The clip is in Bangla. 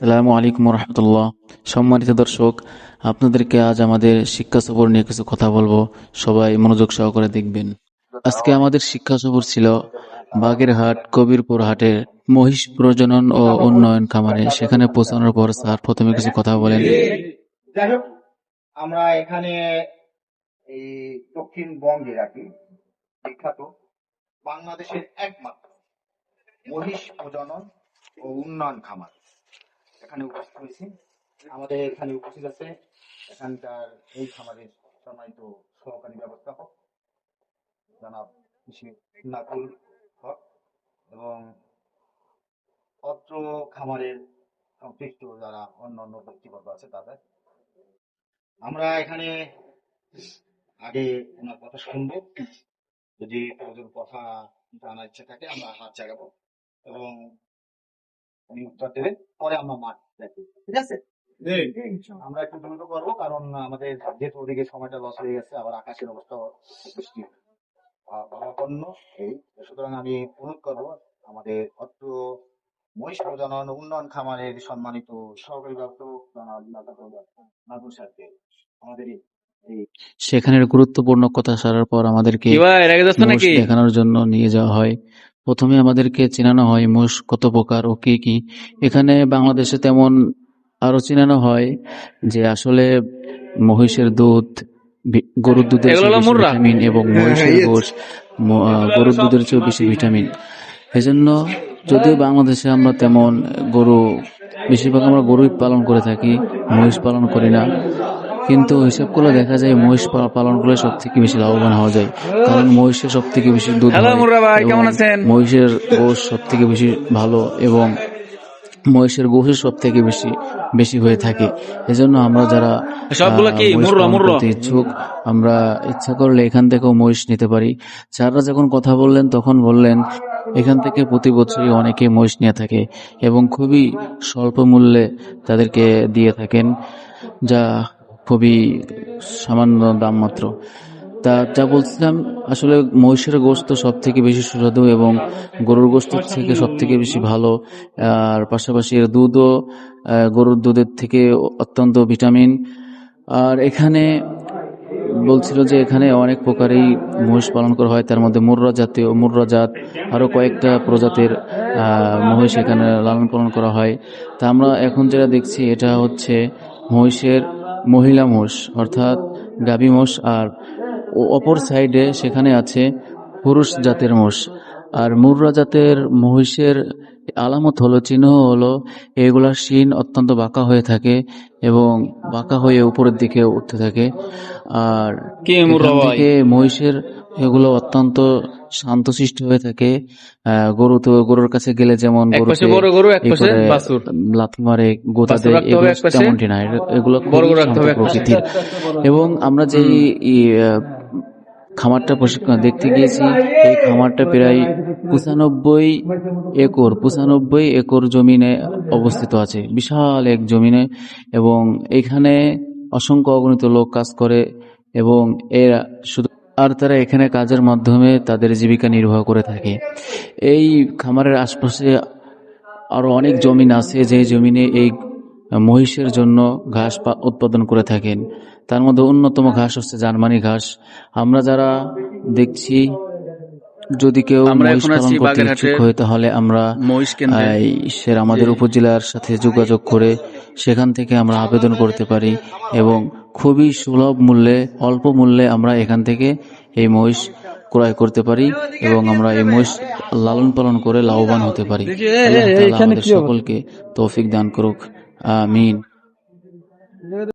আসসালামু আলাইকুম রহমতুল্লাহ সম্মানিত দর্শক, আপনাদেরকে আজ আমাদের শিক্ষা সফর নিয়ে কিছু কথা বলব। সবাই মনোযোগ সহকারে দেখবেন। আজকে আমাদের শিক্ষা সফর ছিল বাগেরহাট, কবিরপুর হাটের মহিষ প্রজনন ও উন্নয়ন খামারে। সেখানে পৌঁছানোর পর স্যার প্রথমে কিছু কথা বলেন। যাই হোক, আমরা এখানে এই দক্ষিণবঙ্গে রাখি বিখ্যাত বাংলাদেশের একমাত্র মহিষ প্রজনন ও উন্নয়ন খামার। এখানে উপস্থিত হয়েছি। আমাদের এখানে উপস্থিত আছে এখানকার এই খামারের সম্মানিত সহকারী ব্যবস্থাপক, জনাব নাকুল হক এবং অত্র খামারের সংশ্লিষ্ট যারা অন্য অন্য ব্যক্তিবর্গ আছে তাদের। আমরা এখানে আগে ওনার কথা শুনব। যদি ওদের কথা জানার ইচ্ছা থাকে, আমরা হাত জাগাবো। এবং উত্তর দেবেন পরে আমরা মাঠ দেখব ঠিক আছে? আমরা একটু দ্রুত করব কারণ আমাদের যেহেতু ওদিকে সময়টা লস হয়ে গেছে আবার আকাশের অবস্থা ভাবাপন্ন এই। সুতরাং আমি অনুরোধ করব আমাদের অত্র মহিষ প্রজনন উন্নয়ন খামারের সম্মানিত সহকারী ব্যবস্থাপক নাজমুল আমাদের সেখানের গুরুত্বপূর্ণ কথা সারার পর আমাদেরকে কি ভাই রেগে যাচ্ছ মোষ নাকি? দেখানোর জন্য নিয়ে যাওয়া হয়। প্রথমে আমাদেরকে চেনানো হয় মোষ কত প্রকার ও কি কি। এখানে বাংলাদেশে তেমন আরও চেনানো হয় যে আসলে মহিষের দুধ গরুর দুধের। ভিটামিন এবং মহিষের গোশ ম- আহ, গরুর দুধের চেয়েও বেশি ভিটামিন। এজন্য যদিও বাংলাদেশে আমরা তেমন গরু বেশিরভাগ আমরা গরুই পালন করে থাকি মহিষ পালন করি না। কিন্তু হিসাব করলে দেখা যায় মহিষ পালন করলে সব থেকে বেশি লাভবান হওয়া যায়। কারণ মহিষের সব থেকে বেশি দুধ মহিষের গোশ সব থেকে বেশি ভালো এবং মহিষের গোশের সব থেকে বেশি বেশি হয়ে থাকে। এজন্য আমরা যারা ইচ্ছুক আমরা ইচ্ছা করলে এখান থেকেও মহিষ নিতে পারি। যারা যখন কথা বললেন তখন বললেন এখান থেকে প্রতি বছরই অনেকে মহিষ নিয়ে থাকে এবং খুবই স্বল্প মূল্যে তাদেরকে দিয়ে থাকেন। যা খুবই সামান্য দাম মাত্র। তা যা বলছিলাম, আসলে মহিষের গোস্ত সব থেকে বেশি সুস্বাদু এবং গরুর গোস্ত থেকে সব থেকে বেশি ভালো। আর পাশাপাশি এর দুধও গরুর দুধের থেকে অত্যন্ত ভিটামিন। আর এখানে বলছিল যে এখানে অনেক প্রকারই মহিষ পালন করা হয়। তার মধ্যে মুর্রা জাতীয়, মুর্রা জাত আরও কয়েকটা প্রজাতির মহিষ এখানে লালন পালন করা হয়। তা আমরা এখন যেটা দেখছি, এটা হচ্ছে মহিষের মহিলা মোষ অর্থাৎ গাভী মোষ আর ও- অপর সাইডে সেখানে আছে পুরুষ জাতের মোষ। আর মুররা জাতের মহিষের আলামত হলো চিহ্ন হলো এগুলার শিন অত্যন্ত বাঁকা হয়ে থাকে এবং বাঁকা হয়ে উপরের দিকে উঠতে থাকে। আর মহিষের এগুলো অত্যন্ত শান্তশিষ্ট হয়ে থাকে। গরু তো গরুর কাছে গেলে যেমন লাথি মারে গোতা দেয় তেমনটি না। এগুলো-। প্রকৃতির। এবং আমরা যে খামারটা প্রশিক্ষণ দেখতে গিয়েছি এই খামারটা প্রায় পঁচানব্বই একর পঁচানব্বই একর জমিনে অবস্থিত আছে। বিশাল এক জমিনে এবং এখানে অসংখ্য অগণিত লোক কাজ করে এবং এরা শুধু আর তারা এখানে কাজের মাধ্যমে তাদের জীবিকা নির্বাহ করে থাকে। এই খামারের আশপাশে আরও অনেক জমিন আছে, যে জমিনে এই মহিষের জন্য ঘাস উৎপাদন করে থাকেন। তার মধ্যে অন্যতম ঘাস হচ্ছে জার্মানি ঘাস। আমরা যারা দেখছি যদি কেউ মহিষ পালন করতে ইচ্ছুক হয় তাহলে আমরা সে আমাদের উপজেলার সাথে যোগাযোগ করে সেখান থেকে আমরা আবেদন করতে পারি এবং খুবই সুলভ মূল্যে অল্প মূল্যে আমরা এখান থেকে এই মহিষ ক্রয় করতে পারি এবং আমরা এই মহিষ লালন পালন করে লাভবান হতে পারি। আমাদের সকলকে তৌফিক দান করুক। আমিন।